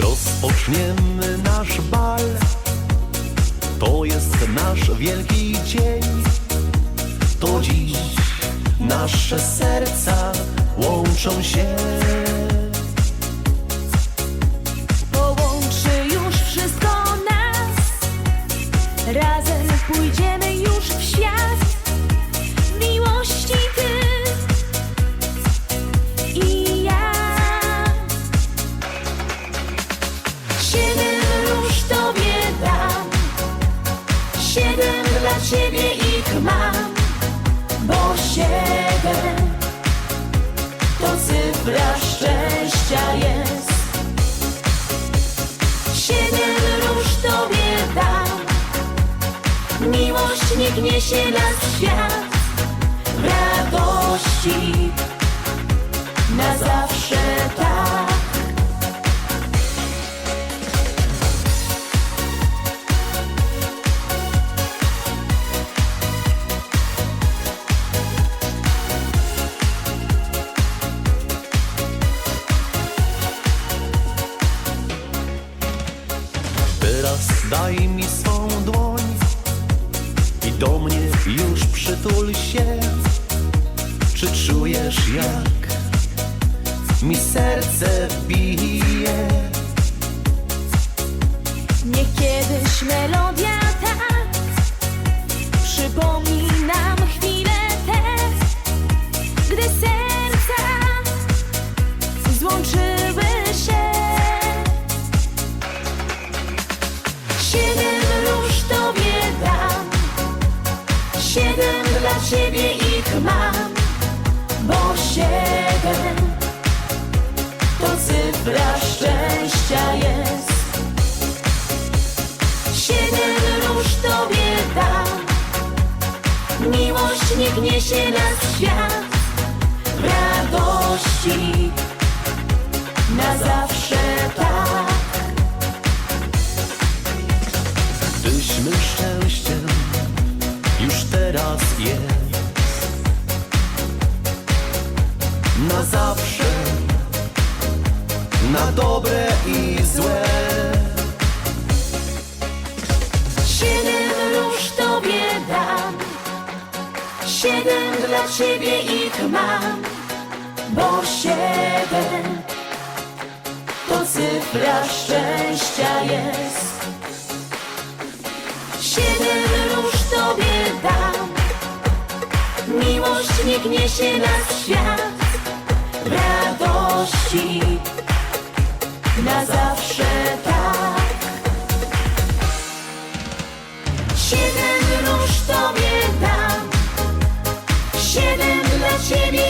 Rozpoczniemy nasz bal. To jest nasz wielki dzień. To dziś nasze serca łączą się. Siedem róż tobie dam. Siedem dla ciebie ich mam. Bo siedem to cyfra szczęścia jest. Siedem róż tobie dam. Miłość niech niesie nas świat. Radości Na zawsze tak Teraz daj mi swą dłoń i do mnie już przytul się. Czy czujesz jak mi serce bije? Niech kiedyś ciebie ich mam Bo siedem to cyfra szczęścia jest. Siedem róż tobie dam Miłość niech niesie nas świat W radości Na zawsze tak. Byśmy szczęściem już teraz jest Na zawsze, na dobre i złe. Siedem róż tobie dam Siedem dla ciebie ich mam Bo siedem To cyfra szczęścia jest. Siedem róż tobie dam Miłość niech niesie nas świat radości Na zawsze tak. Siedem róż tobie dam. Siedem dla ciebie